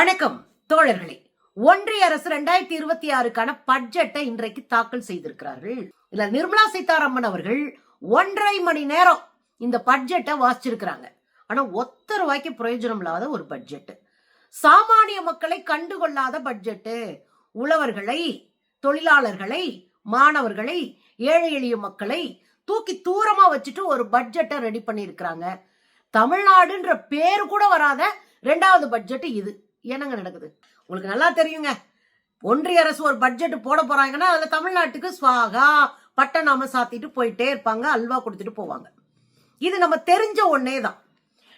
வணக்கம் தோழர்களே. ஒன்றிய அரசு ரெண்டாயிரத்தி இருபத்தி ஆறுக்கான பட்ஜெட்டை இன்றைக்கு தாக்கல் செய்திருக்கிறார்கள். இதுல நிர்மலா சீதாராமன் அவர்கள் ஒன்றரை மணி நேரம் இந்த பட்ஜெட்டை வாசிச்சிருக்கிறாங்க. ஆனா ஒத்த ரூபாய்க்கு பிரயோஜனம் இல்லாத ஒரு பட்ஜெட் சாமானிய மக்களை கண்டுகொள்ளாத பட்ஜெட்டு. உழவர்களை தொழிலாளர்களை மாணவர்களை ஏழை எளிய மக்களை தூக்கி தூரமா வச்சுட்டு ஒரு பட்ஜெட்டை ரெடி பண்ணியிருக்கிறாங்க. தமிழ்நாடுன்ற பேர் கூட வராத ரெண்டாவது பட்ஜெட் இது. என்னங்க நடக்குது? உங்களுக்கு நல்லா தெரியுங்க. ஒன்றிய அரசு ஒரு பட்ஜெட் போட போறாங்கன்னா அதுல தமிழ்நாட்டுக்கு ஸ்வாகா பட்டநாம சாத்திட்டு போயிட்டே இருப்பாங்க அல்வா கொடுத்துட்டு போவாங்க. இது நம்ம தெரிஞ்ச ஒன்னே தான்.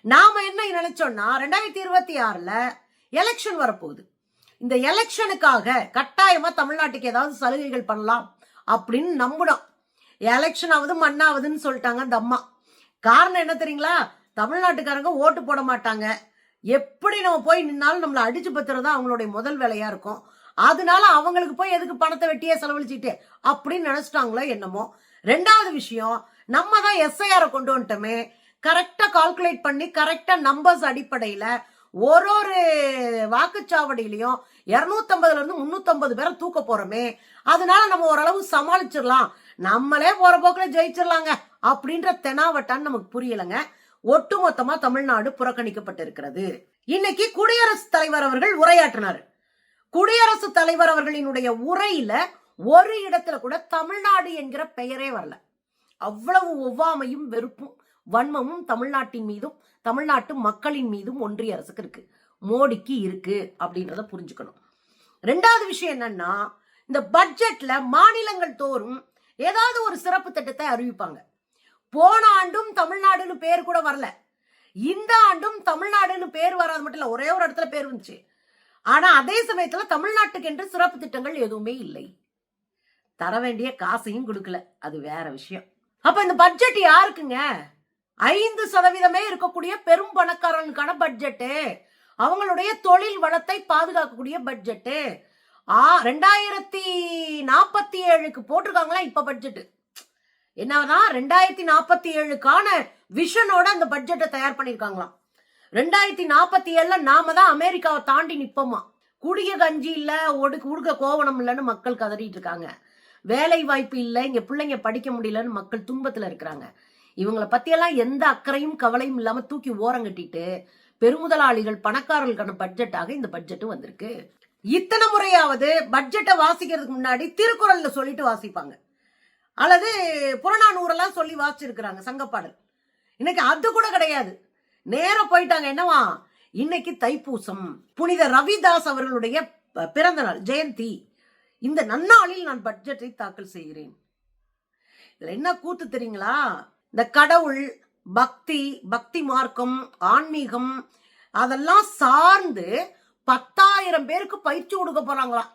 நாம என்ன நினைச்சோம்னா ரெண்டாயிரத்தி இருபத்தி ஆறுல எலெக்ஷன் வரப்போகுது. இந்த எலெக்ஷனுக்காக கட்டாயமா தமிழ்நாட்டுக்கு ஏதாவது சலுகைகள் பண்ணலாம் அப்படின்னு நம்பினோம். எலெக்ஷன் ஆகுது மண்ணாவதுன்னு சொல்லிட்டாங்க அந்த அம்மா. காரணம் என்ன தெரியுங்களா? தமிழ்நாட்டுக்காரங்க ஓட்டு போட மாட்டாங்க. எப்படி நம்ம போய் நின்னாலும் நம்மளை அடிச்சு பத்துறது தான் அவங்களுடைய முதல் வேலையா இருக்கும். அதனால அவங்களுக்கு போய் எதுக்கு பணத்தை வெட்டியே செலவழிச்சிட்டு அப்படின்னு நினைச்சிட்டாங்களோ என்னமோ. ரெண்டாவது விஷயம் நம்ம தான் எஸ்ஐஆரை கொண்டு வந்துட்டோமே. கரெக்டா கால்குலேட் பண்ணி கரெக்டா நம்பர்ஸ் அடிப்படையில ஒரு ஒரு வாக்குச்சாவடியிலையும் இரநூத்தம்பதுலேருந்து இருந்து முன்னூத்தம்பது பேரை தூக்க போறோமே. அதனால நம்ம ஓரளவு சமாளிச்சிடலாம். நம்மளே போற போக்குல ஜெயிச்சிடலாங்க அப்படின்ற தெனாவட்டான்னு நமக்கு புரியலைங்க. ஒட்டுமொத்தமா தமிழ்நாடு புறக்கணிக்கப்பட்டிருக்கிறது. இன்னைக்கு குடியரசுத் தலைவர் அவர்கள் உரையாற்றினார். குடியரசுத் தலைவர் அவர்களினுடைய உரையில ஒரு இடத்துல கூட தமிழ்நாடு என்கிற பெயரே வரல. அவ்வளவு ஒவ்வாமையும் வெறுப்பும் வன்மமும் தமிழ்நாட்டின் மீதும் தமிழ்நாட்டு மக்களின் மீதும் ஒன்றிய அரசுக்கு இருக்கு. மோடிக்கு இருக்கு அப்படின்றத புரிஞ்சுக்கணும். ரெண்டாவது விஷயம் என்னன்னா இந்த பட்ஜெட்ல மாநிலங்கள் தோறும் ஏதாவது ஒரு சிறப்பு திட்டத்தை அறிவிப்பாங்க. போன ஆண்டும் தமிழ்நாடுன்னு பேர் கூட வரல. இந்த ஆண்டும் தமிழ்நாடுன்னு பேர் வராது மட்டும் இல்லை ஒரே ஒரு இடத்துல பேர் வந்துச்சு. ஆனா அதே சமயத்துல தமிழ்நாட்டுக்கு என்று சிறப்பு திட்டங்கள் எதுவுமே இல்லை. தர வேண்டிய காசையும் கொடுக்கல. அது வேற விஷயம். அப்ப இந்த பட்ஜெட் யாருக்குங்க? ஐந்து சதவீதமே இருக்கக்கூடிய பெரும் பணக்காரனுக்கான பட்ஜெட்டு அவங்களுடைய தொழில் வளத்தை பாதுகாக்கக்கூடிய பட்ஜெட்டு ஆ ரெண்டாயிரத்தி நாற்பத்தி ஏழுக்கு போட்டிருக்காங்களா இப்ப பட்ஜெட்டு என்னதான் ரெண்டாயிரத்தி நாற்பத்தி ஏழுக்கான விஷனோட அந்த பட்ஜெட்டை தயார் பண்ணியிருக்காங்களாம் ரெண்டாயிரத்தி நாற்பத்தி ஏழுல நாம தான் அமெரிக்காவை தாண்டி நிற்போமா குடிய கஞ்சி இல்லை ஒடுக்கு உடுக்க கோவணம் இல்லைன்னு மக்கள் கதறிட்டு இருக்காங்க. வேலை வாய்ப்பு இல்லை இங்க பிள்ளைங்க படிக்க முடியலன்னு மக்கள் துன்பத்துல இருக்கிறாங்க. இவங்கள பத்தியெல்லாம் எந்த அக்கறையும் கவலையும் இல்லாம தூக்கி ஓரம் கட்டிட்டு பெருமுதலாளிகள் பணக்காரர்களுக்கான பட்ஜெட்டாக இந்த பட்ஜெட் வந்திருக்கு. இத்தனை முறையாவது பட்ஜெட்டை வாசிக்கிறதுக்கு முன்னாடி திருக்குறள்ல சொல்லிட்டு வாசிப்பாங்க. அல்லது புறநானூறெல்லாம் சொல்லி வாசிச்சிருக்கிறாங்க சங்கப்பாடல். இன்னைக்கு அது கூட கிடையாது. நேரம் போயிட்டாங்க என்னவா? இன்னைக்கு தைப்பூசம். புனித ரவிதாஸ் அவர்களுடைய ப- பிறந்த நாள் ஜெயந்தி. இந்த நன்னாளில் நான் பட்ஜெட்டை தாக்கல் செய்கிறேன். இதில் என்ன கூத்து தெரியுங்களா? இந்த கடவுள் பக்தி பக்தி மார்க்கம் ஆன்மீகம் அதெல்லாம் சார்ந்து பத்தாயிரம் பேருக்கு பயிற்சி கொடுக்க போறாங்களாம்.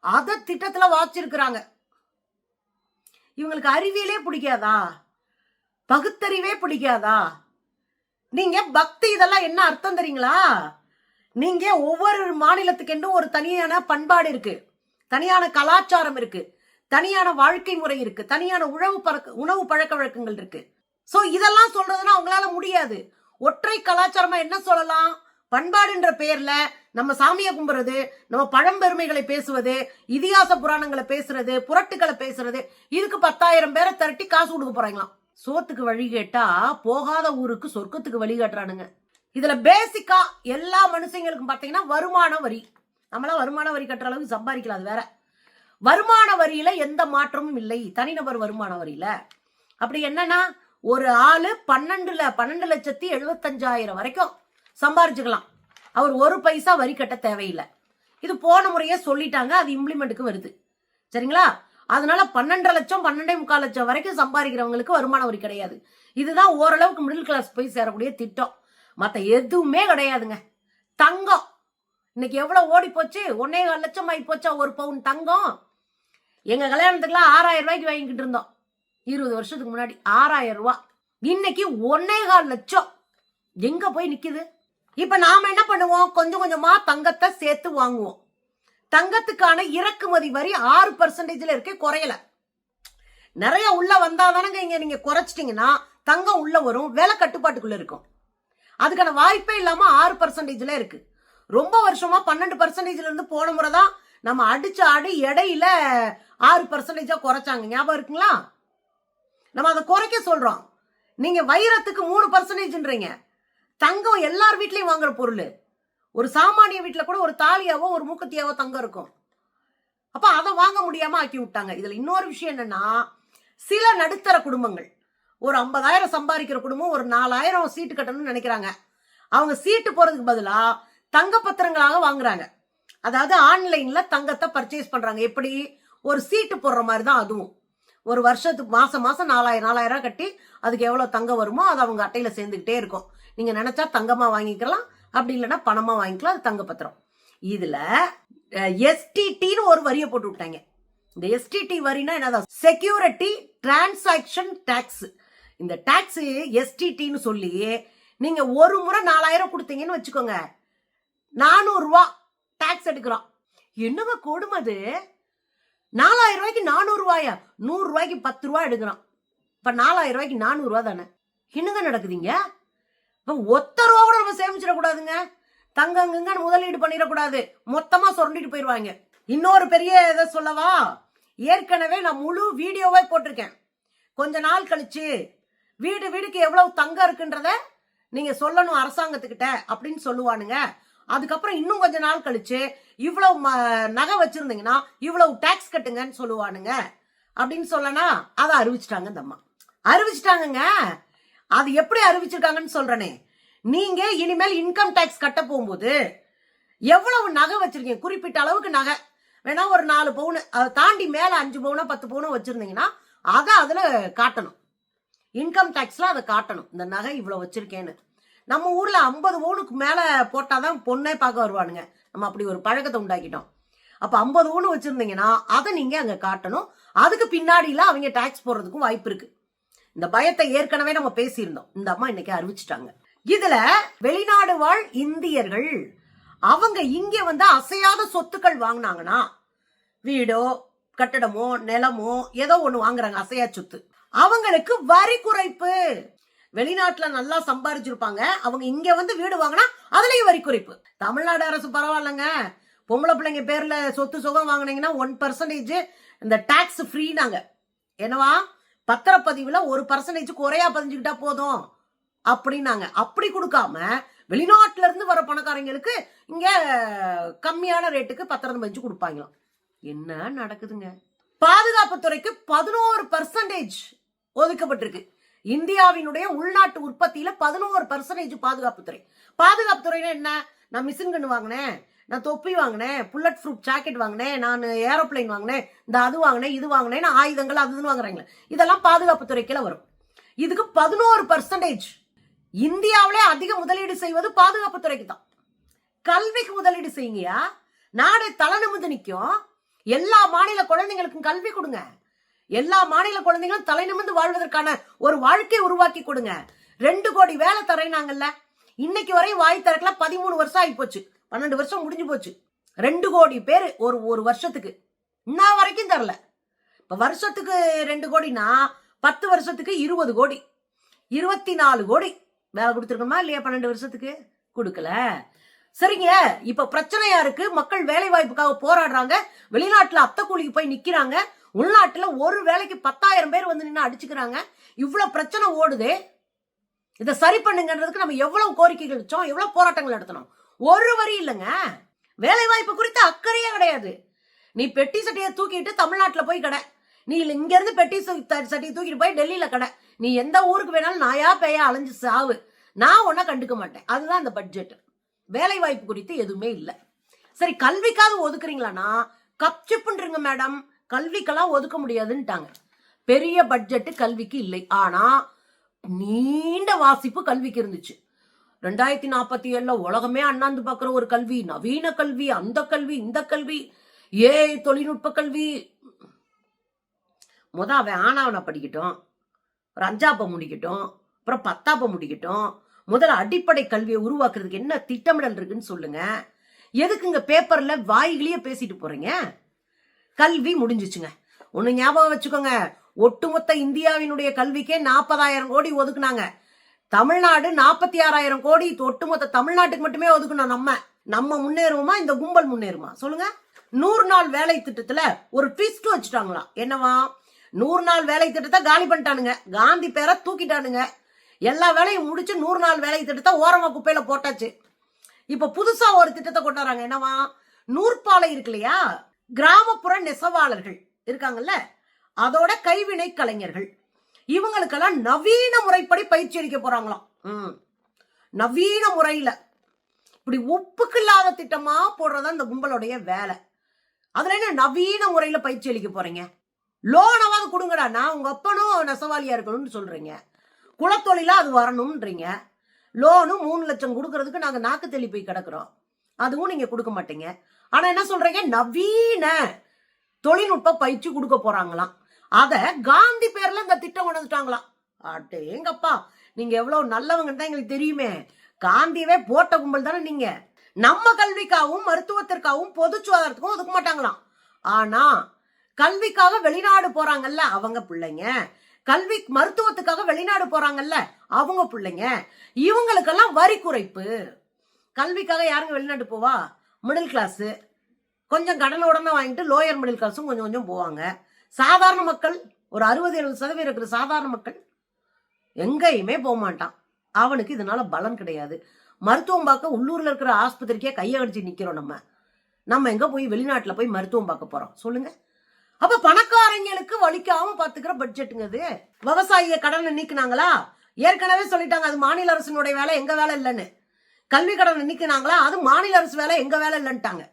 அதை திட்டத்தில் வாச்சிருக்கிறாங்க இவங்களுக்கு அறிவியலே பிடிக்காதா? பகுத்தறிவே பிடிக்காதா? நீங்க பக்தி இதெல்லாம் என்ன அர்த்தம் தெரியுங்களா? நீங்க ஒவ்வொரு மாநிலத்துக்கென்றும் ஒரு தனியான பண்பாடு இருக்கு. தனியான கலாச்சாரம் இருக்கு. தனியான வாழ்க்கை முறை இருக்கு. தனியான உணவு பழக்க உணவு பழக்க வழக்கங்கள் இருக்கு. சோ இதெல்லாம் சொல்றதுன்னா அவங்களால முடியாது. ஒற்றை கலாச்சாரமா என்ன சொல்லலாம்? பண்பாடுன்ற பெயர்ல நம்ம சாமியை கும்புறது நம்ம பழம்பெருமைகளை பேசுவது இதிகாச புராணங்களை பேசுறது புரட்டுகளை பேசுறது இதுக்கு பத்தாயிரம் பேரை திரட்டி காசு கொடுக்க போறாங்களாம். சோத்துக்கு வழி கேட்டா போகாத ஊருக்கு சொர்க்கத்துக்கு வழி காட்டுறானுங்க. இதுல பேசிக்கா எல்லா மனுஷங்களுக்கும் பாத்தீங்கன்னா வருமான வரி. நம்மளாம் வருமான வரி கட்டுற அளவுக்கு சம்பாதிக்கலாம் அது வேற. வருமான வரியில எந்த மாற்றமும் இல்லை. தனிநபர் வருமான வரியில. அப்படி என்னன்னா ஒரு ஆளு பன்னெண்டுல பன்னெண்டு லட்சத்தி எழுபத்தஞ்சாயிரம் வரைக்கும் சம்பாரிச்சுக்கலாம். அவர் ஒரு பைசா வரி கட்ட தேவையில்லை. இது போன முறையே சொல்லிட்டாங்க அது இம்ப்ளிமெண்ட்டுக்கு வருது. சரிங்களா? அதனால பன்னெண்டரை லட்சம் பன்னெண்டே முக்கால் லட்சம் வரைக்கும் சம்பாதிக்கிறவங்களுக்கு வருமான வரி கிடையாது. இதுதான் ஓரளவுக்கு மிடில் கிளாஸ் போய் சேரக்கூடிய திட்டம். மற்ற எதுவுமே கிடையாதுங்க. தங்கம். இன்னைக்கு எவ்வளோ ஓடி போச்சு? ஒன்னே கால் லட்சம் ஆகி போச்சா ஒரு பவுன் தங்கம்? எங்க கல்யாணத்துக்குலாம் ஆறாயிரம் ரூபாய்க்கு வாங்கிக்கிட்டு இருந்தோம். இருபது வருஷத்துக்கு முன்னாடி ஆறாயிரம் ரூபா. இன்னைக்கு ஒன்னே கால் லட்சம். எங்க போய் நிக்குது? இப்ப நாம என்ன பண்ணுவோம்? கொஞ்சம் கொஞ்சமா தங்கத்தை சேர்த்து வாங்குவோம். தங்கத்துக்கான இறக்குமதி வரி ஆறு பர்சன்டேஜ்ல இருக்கே குறையல. நிறைய உள்ள வந்தாதானங்க இங்க நீங்க குறைச்சிட்டீங்கன்னா தங்கம் உள்ள வரும் விலை கட்டுப்பாட்டுக்குள்ள இருக்கும். அதுக்கான வாய்ப்பே இல்லாம ஆறு பர்சன்டேஜ்ல இருக்கு. ரொம்ப வருஷமா பன்னெண்டு பர்சன்டேஜ்ல இருந்து போன முறை தான் நம்ம அடிச்ச அடி இடையில ஆறு பர்சன்டேஜா குறைச்சாங்க. ஞாபகம் இருக்குங்களா? நம்ம அதை குறைக்க சொல்றோம். நீங்க வைரத்துக்கு மூணு பர்சன்டேஜ்ன்றீங்க தங்கம் எல்லார் வீட்லயும் வாங்குற பொருள். ஒரு சாமானிய வீட்டில் கூட ஒரு தாலியாவோ ஒரு மூக்கத்தியாவோ தங்கம் இருக்கும். அப்ப அதை வாங்க முடியாம ஆக்கி விட்டாங்க. இதுல இன்னொரு விஷயம் என்னன்னா சில நடுத்தர குடும்பங்கள். ஒரு ஐம்பதாயிரம் சம்பாதிக்கிற குடும்பம் ஒரு நாலாயிரம் சீட்டு கட்டணும்னு நினைக்கிறாங்க. அவங்க சீட்டு போறதுக்கு பதிலா தங்க பத்திரங்களாக வாங்குறாங்க. அதாவது ஆன்லைன்ல தங்கத்தை பர்ச்சேஸ் பண்றாங்க. எப்படி? ஒரு சீட்டு போடுற மாதிரி தான் அதுவும். ஒரு வருஷத்துக்கு மாசம் மாசம் நாலாயிரம் நாலாயிரம் கட்டி அதுக்கு எவ்வளவு தங்கம் வருமோ அது அவங்க அட்டையில சேர்ந்துக்கிட்டே இருக்கும். நீங்க நினைச்சா தங்கமா வாங்கிக்கலாம். அப்படி இல்லைன்னா பணமா வாங்கிக்கலாம். அது தங்க பத்திரம் இதுல எஸ்டிடின்னு ஒரு வரியை போட்டு விட்டாங்க. இந்த எஸ்டிடி வரினா என்னதான்? செக்யூரிட்டி டிரான்சாக்ஷன் டாக்ஸ் இந்த டாக்ஸ் எஸ்டிடின்னு சொல்லி நீங்க ஒரு முறை நாலாயிரம் கொடுத்தீங்கன்னு வச்சுக்கோங்க. நானூறு ரூபா டாக்ஸ் எடுக்கிறோம். என்னங்க கொடுமை அது? நாலாயிரம் ரூபாய்க்கு நானூறு ரூபாயா நூறு ரூபாய்க்கு பத்து ரூபா எடுக்கிறோம். இப்ப நாலாயிரம் ரூபாய்க்கு நானூறு ரூபா தானே? என்னங்க நடக்குதுங்க? ஒத்த ரூபா கூட நம்ம சேமிச்சிடக்கூடாதுங்க. தங்கங்கன்னு முதலீடு பண்ணிடக்கூடாது. மொத்தமாக சுரண்டிட்டு போயிடுவாங்க. இன்னொரு பெரிய இதை சொல்லவா? ஏற்கனவே நான் முழு வீடியோவே போட்டிருக்கேன். கொஞ்ச நாள் கழிச்சு வீடு வீடுக்கு எவ்வளவு தங்கம் இருக்குன்றத நீங்க சொல்லணும் அரசாங்கத்துக்கிட்ட அப்படின்னு சொல்லுவானுங்க. அதுக்கப்புறம் இன்னும் கொஞ்ச நாள் கழிச்சு இவ்வளவு ம- நகை வச்சிருந்தீங்கன்னா இவ்வளவு டேக்ஸ் கட்டுங்கன்னு சொல்லுவானுங்க. அப்படின்னு சொல்லனா அதை அறிவிச்சிட்டாங்க இந்த அம்மா. அறிவிச்சிட்டாங்கங்க. அது எப்படி அறிவிச்சிருக்காங்கன்னு சொல்றேனே. நீங்க இனிமேல் இன்கம் டேக்ஸ் கட்ட போகும்போது எவ்வளவு நகை வச்சிருக்கீங்க? குறிப்பிட்ட அளவுக்கு நகை. வேணா ஒரு நாலு பவுனு அதை தாண்டி மேல அஞ்சு பவுனோ பத்து பவுனோ வச்சிருந்தீங்கன்னா அதை அதுல காட்டணும். இன்கம் டேக்ஸ்ல அதை காட்டணும். இந்த நகை இவ்வளவு வச்சிருக்கேன்னு. நம்ம ஊர்ல ஐம்பது பவுனுக்கு மேல போட்டாதான் பொண்ணே பார்க்க வருவானுங்க. நம்ம அப்படி ஒரு பழக்கத்தை உண்டாக்கிட்டோம். அப்ப ஐம்பது பவுன் வச்சிருந்தீங்கன்னா அதை நீங்க அங்க காட்டணும். அதுக்கு பின்னாடிலாம் அவங்க டேக்ஸ் போடுறதுக்கும் வாய்ப்பு இருக்கு. இந்த பயத்தை ஏற்கனவே நம்ம பேசியிருந்தோம். இந்த அம்மா இன்னைக்கு அறிவிச்சிட்டாங்க. இதுல வெளிநாடு வாழ் இந்தியர்கள் அவங்க இங்க வந்து அசையாத சொத்துக்கள் வாங்கினாங்கன்னா வீடோ கட்டடமோ நிலமோ ஏதோ ஒண்ணு வாங்குறாங்க அசையா சொத்து. அவங்களுக்கு வரி குறைப்பு. வெளிநாட்டுல நல்லா சம்பாரிச்சிருப்பாங்க. அவங்க இங்க வந்து வீடு வாங்கினா அதுலயும் வரி குறைப்பு. தமிழ்நாடு அரசு பரவாயில்லைங்க. பொம்பளை பிள்ளைங்க பேர்ல சொத்து சுகம் வாங்குனீங்கன்னா ஒன் பர்சன்டேஜ் இந்த டாக்ஸ் ஃப்ரீனாங்க என்னவா? பத்திரப்பதிவுல ஒரு பர்சன்டேஜ் குறையா பதிஞ்சுக்கிட்டா போதும். அப்படின்னாங்க. அப்படி கொடுக்காம வெளிநாட்டுல இருந்து வர பணக்காரங்களுக்கு இங்க கம்மியான ரேட்டுக்கு பத்திரம் பதிஞ்சு கொடுப்பாங்களாம். என்ன நடக்குதுங்க? பாதுகாப்புத்துறைக்கு பதினோரு பர்சன்டேஜ் ஒதுக்கப்பட்டிருக்கு. இந்தியாவினுடைய உள்நாட்டு உற்பத்தியில பதினோரு பர்சன்டேஜ் பாதுகாப்புத்துறை. பாதுகாப்புத்துறைனா என்ன? நான் மிஷின் கண்ணு வாங்கினேன். நான் தொப்பி வாங்கினேன் புல்லட் ப்ரூஃப் ஜாக்கெட் வாங்கினேன் நான் ஏரோப்ளேன் வாங்கினேன் இந்த அது வாங்கினேன் இது வாங்கினேன் நான் ஆயுதங்கள் அது இதுன்னு வாங்குறாங்களே. இதெல்லாம் பாதுகாப்புத்துறைக்குள்ள வரும். இதுக்கு பதினோரு பர்சன்டேஜ் இந்தியாவிலே அதிக முதலீடு செய்வது பாதுகாப்புத்துறைக்கு தான் கல்விக்கு முதலீடு செய்யுங்கயா நாடு தலை நிமிந்து நிற்கும் எல்லா மாநில குழந்தைங்களுக்கும் கல்வி கொடுங்க. எல்லா மாநில குழந்தைங்களும் தலைநிமிர்ந்து வாழ்வதற்கான ஒரு வாழ்க்கை உருவாக்கி கொடுங்க. ரெண்டு கோடி வேலை தரையினாங்கல்ல இன்னைக்கு வரையும் வாய் திறக்கல பதிமூணு வருஷம் ஆகி போச்சு பன்னெண்டு வருஷம் முடிஞ்சு போச்சு. ரெண்டு கோடி பேர் ஒரு ஒரு வருஷத்துக்கு. இன்ன வரைக்கும் தரல. இப்போ வருஷத்துக்கு ரெண்டு கோடினா பத்து வருஷத்துக்கு இருபது கோடி. இருபத்தி நாலு கோடி. வேலை கொடுத்துருக்கோமா இல்லையா பன்னெண்டு வருஷத்துக்கு? கொடுக்கல. சரிங்க. இப்ப பிரச்சனையா இருக்கு. மக்கள் வேலை வாய்ப்புக்காக போராடுறாங்க. வெளிநாட்டுல அத்தை கூலிக்கு போய் நிக்கிறாங்க. உள்நாட்டுல ஒரு வேலைக்கு பத்தாயிரம் பேர் வந்து நின்று அடிச்சுக்கிறாங்க. இவ்வளவு பிரச்சனை ஓடுது. இதை சரி பண்ணுங்கன்றதுக்கு நம்ம எவ்வளவு கோரிக்கைகள் வச்சோம் எவ்வளவு போராட்டங்கள் நடத்தணும். ஒரு வரி இல்லைங்க. வேலை வாய்ப்பு குறித்து அக்கறையே கிடையாது. நீ பெட்டி சட்டையை தூக்கிட்டு தமிழ்நாட்டில் போய் கடை. நீ இல்லை இங்கேருந்து பெட்டி சட்டையை தூக்கிட்டு போய் டெல்லியில் கடை. நீ எந்த ஊருக்கு வேணாலும் நாயா பேயா அலைஞ்சு சாவு. நான் ஒன்றா கண்டுக்க மாட்டேன். அதுதான் அந்த பட்ஜெட் வேலை வாய்ப்பு குறித்து எதுவுமே இல்லை. சரி கல்விக்காவது ஒதுக்குறீங்களான்னா கப்சிப்புன்றீங்க மேடம். கல்விக்கெல்லாம் ஒதுக்க முடியாதுன்ட்டாங்க. பெரிய பட்ஜெட்டு கல்விக்கு இல்லை. ஆனால் நீண்ட வாசிப்பு கல்விக்கு இருந்துச்சு. ரெண்டாயிரத்தி நாற்பத்தி ஏழுல உலகமே அண்ணாந்து பார்க்குற ஒரு கல்வி நவீன கல்வி அந்த கல்வி இந்த கல்வி ஏ தொழில்நுட்ப கல்வி. முத அவன் ஆனாவனை படிக்கட்டும் ஒரு முடிக்கட்டும் அப்புறம் பத்தாப்பை முடிக்கட்டும் முதல்ல அடிப்படை கல்வியை உருவாக்குறதுக்கு என்ன திட்டமிடல் இருக்குன்னு சொல்லுங்க. எதுக்குங்க பேப்பர்ல வாய்களையே பேசிட்டு போறீங்க? கல்வி முடிஞ்சிச்சுங்க. ஒன்று ஞாபகம் வச்சுக்கோங்க ஒட்டுமொத்த இந்தியாவினுடைய கல்விக்கே நாற்பதாயிரம் கோடி ஒதுக்குனாங்க. தமிழ்நாடு நாற்பத்தி ஆறாயிரம் கோடி ஒட்டுமொத்த தமிழ்நாட்டுக்கு மட்டுமே ஒதுக்கணும் நம்ம நம்ம முன்னேறுவோமா? இந்த கும்பல் முன்னேறுமா? சொல்லுங்க. நூறு நாள் வேலை திட்டத்துல ஒரு ட்விஸ்ட் வச்சுட்டாங்களாம் என்னவா? நூறு நாள் வேலை திட்டத்தை காலி பண்ணிட்டானுங்க. காந்தி பேரை தூக்கிட்டானுங்க. எல்லா வேலையும் முடிச்சு நூறு நாள் வேலை திட்டத்தை ஓரமா குப்பையில போட்டாச்சு. இப்ப புதுசா ஒரு திட்டத்தை கொண்டாடுறாங்க. என்னவா? நூற்பாலை இருக்கு இல்லையா? கிராமப்புற நெசவாளர்கள் இருக்காங்கல்ல? அதோட கைவினை கலைஞர்கள். இவங்களுக்கெல்லாம் நவீன முறைப்படி பயிற்சி அளிக்க போறாங்களாம். ம். நவீன முறையில. இப்படி உப்புக்கு இல்லாத திட்டமா போடுறதா இந்த கும்பலுடைய வேலை. அதுல என்ன நவீன முறையில பயிற்சி அளிக்க போறீங்க? லோனாவது கொடுங்கடா. நான் உங்க அப்பனும் நெசவாளியா இருக்கணும்னு சொல்றீங்க. குலத்தொழிலா அது வரணும்ன்றீங்க. லோனும் மூணு லட்சம் கொடுக்கறதுக்கு நாங்க நாக்கு தெளி போய் கிடக்குறோம். அதுவும் நீங்க கொடுக்க மாட்டீங்க. ஆனா என்ன சொல்றீங்க? நவீன தொழில்நுட்ப பயிற்சி கொடுக்க போறாங்களாம். அத காந்தி பேர்ல இந்த திட்டம் கொண்டு வந்துட்டாங்களாம். அடேங்கப்பா நீங்க எவ்வளவு நல்லவங்கன்னு தான் எங்களுக்கு தெரியுமே. காந்தியவே போட்ட கும்பல் தானே நீங்க. நம்ம கல்விக்காகவும் மருத்துவத்திற்காகவும் பொது சுகாதாரத்துக்கும் ஒதுக்க மாட்டாங்களாம். ஆனா கல்விக்காக வெளிநாடு போறாங்கல்ல அவங்க பிள்ளைங்க. கல்வி மருத்துவத்துக்காக வெளிநாடு போறாங்கல்ல அவங்க பிள்ளைங்க. இவங்களுக்கெல்லாம் வரி குறைப்பு. கல்விக்காக யாருங்க வெளிநாட்டு போவா? மிடில் கிளாஸ் கொஞ்சம் கடனை உடனே வாங்கிட்டு லோயர் மிடில் கிளாஸும் கொஞ்சம் கொஞ்சம் போவாங்க. சாதாரண மக்கள் ஒரு அறுபது எழுபது சதவீதம் இருக்கிற சாதாரண மக்கள் எங்கேயுமே போக மாட்டான் அவனுக்கு இதனால பலன் கிடையாது. மருத்துவம் பார்க்க உள்ளூர்ல இருக்கிற ஆஸ்பத்திரிக்கே கையை கடிச்சு நிக்கிறோம் நம்ம. நம்ம எங்க போய் வெளிநாட்டுல போய் மருத்துவம் பார்க்க போறோம்? சொல்லுங்க. அப்ப பணக்காரங்களுக்கு வலிக்காம பாத்துக்கிற பட்ஜெட்டுங்க அது. விவசாயிய கடனை நீக்கினாங்களா? ஏற்கனவே சொல்லிட்டாங்க அது மாநில அரசினுடைய வேலை எங்க வேலை இல்லைன்னு. கல்வி கடனை நீக்கினாங்களா? அது மாநில அரசு வேலை எங்க வேலை இல்லைன்ட்டாங்க.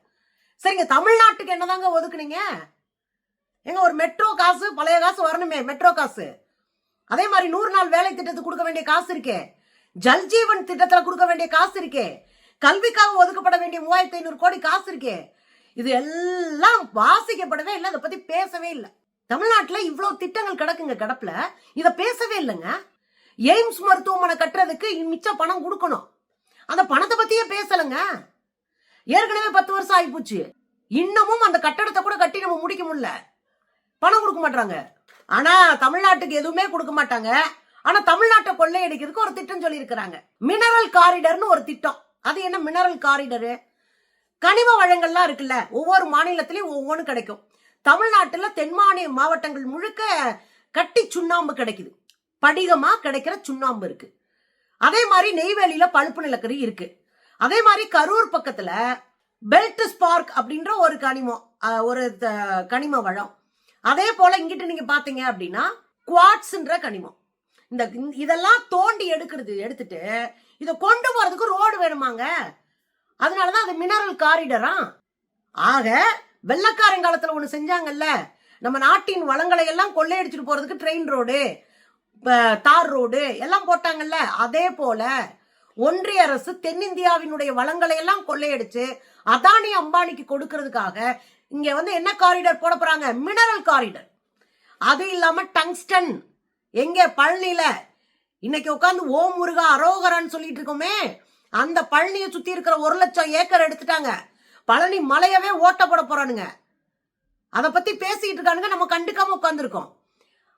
சரிங்க தமிழ்நாட்டுக்கு என்னதாங்க ஒதுக்குனீங்க? எங்க ஒரு மெட்ரோ காசு பழைய காசு வரணுமே மெட்ரோ காசு. அதே மாதிரி நூறு நாள் வேலை திட்டத்துக்கு கொடுக்க வேண்டிய காசு இருக்கே. ஜல்ஜீவன் திட்டத்தில் கொடுக்க வேண்டிய காசு இருக்கே. கல்விக்காக ஒதுக்கப்பட வேண்டிய மூவாயிரத்தி ஐநூறு கோடி காசு இருக்கே. இது எல்லாம் வாசிக்கப்படவே இல்லை அதை பத்தி பேசவே இல்லை. தமிழ்நாட்டில் இவ்வளவு திட்டங்கள் கிடக்குங்க கிடப்புல. இதை பேசவே இல்லைங்க. எய்ம்ஸ் மருத்துவமனை கட்டுறதுக்கு மிச்ச பணம் கொடுக்கணும். அந்த பணத்தை பத்தியே பேசலைங்க. ஏற்கனவே பத்து வருஷம் ஆயிப்போச்சு. இன்னமும் அந்த கட்டடத்தை கூட கட்டி நம்ம முடிக்க முடியல. பணம் கொடுக்க மாட்டாங்க ஆனா தமிழ்நாட்டுக்கு எதுவுமே கொடுக்க மாட்டாங்க. ஆனா தமிழ்நாட்டை கொள்ளையடிக்கிறதுக்கு ஒரு திட்டம் சொல்லி இருக்கிறாங்க மினரல் காரிடர்னு ஒரு திட்டம். அது என்ன மினரல் காரிடரு கனிம வளங்கள்லாம் இருக்குல்ல ஒவ்வொரு மாநிலத்திலயும் ஒவ்வொன்றும் கிடைக்கும். தமிழ்நாட்டில் தென்மானிய மாவட்டங்கள் முழுக்க கட்டி சுண்ணாம்பு கிடைக்குது. படிகமா கிடைக்கிற சுண்ணாம்பு இருக்கு. அதே மாதிரி நெய்வேலியில பழுப்பு நிலக்கரி இருக்கு. அதே மாதிரி கரூர் பக்கத்துல பெல்ட் ஸ்பார்க் அப்படின்ற ஒரு கனிமம் ஒரு த- கனிம வளம். அதே போல இங்கிட்டு நீங்க பாத்தீங்க அப்படின்னா குவாட்ஸ்ன்ற கனிமம். இந்த இதெல்லாம் தோண்டி எடுக்கிறது எடுத்துட்டு இதை கொண்டு போறதுக்கு ரோடு வேணுமாங்க. அதனாலதான் அது மினரல் காரிடரா ஆக வெள்ளக்காரங்காலத்துல ஒண்ணு செஞ்சாங்கல்ல நம்ம நாட்டின் வளங்களை எல்லாம் கொள்ளையடிச்சிட்டு போறதுக்கு ட்ரெயின் ரோடு தார் ரோடு எல்லாம் போட்டாங்கல்ல அதே போல ஒன்றிய அரசு தென்னிந்தியாவினுடைய வளங்களை எல்லாம் கொள்ளையடிச்சு அதானி அம்பானிக்கு கொடுக்கறதுக்காக இங்க வந்து என்ன காரிடர் போட போறாங்க? மினரல் காரிடர் அது இல்லாம டங்ஸ்டன் எங்க பழனியில இன்னைக்கு உட்காந்து ஓம் முருகா அரோகரான்னு சொல்லிட்டு இருக்கோமே அந்த பழனியை சுத்தி இருக்கிற ஒரு லட்சம் ஏக்கர் எடுத்துட்டாங்க. பழனி மலையவே ஓட்ட போட போறானுங்க. அதை பத்தி பேசிட்டு இருக்கானுங்க நம்ம கண்டுக்காம உட்காந்துருக்கோம்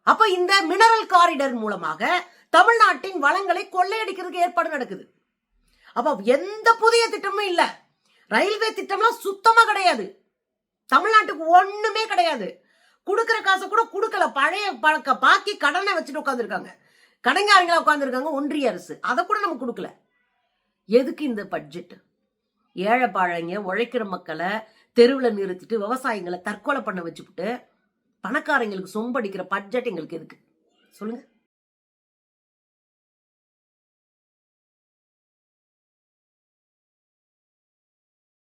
அப்ப இந்த மினரல் காரிடர் மூலமாக தமிழ்நாட்டின் வளங்களை கொள்ளையடிக்கிறதுக்கு ஏற்பாடு நடக்குது. அப்ப எந்த புதிய திட்டமும் இல்ல. ரயில்வே திட்டம்லாம் சுத்தமா கிடையாது. தமிழ்நாட்டுக்கு ஒண்ணுமே கிடையாது. கொடுக்குற காசை கூட கொடுக்கல. பழைய பழக்க பாக்கி கடனை வச்சுட்டு உட்காந்துருக்காங்க கடைங்காரங்களா உட்காந்துருக்காங்க ஒன்றிய அரசு. அதை கூட நம்ம கொடுக்கல. எதுக்கு இந்த பட்ஜெட் ஏழை பாழைங்க உழைக்கிற மக்களை தெருவில் நிறுத்திட்டு விவசாயிகளை தற்கொலை பண்ண வச்சுப்புட்டு பணக்காரங்களுக்கு சொம்படிக்கிற பட்ஜெட் எங்களுக்கு எதுக்கு? சொல்லுங்கள்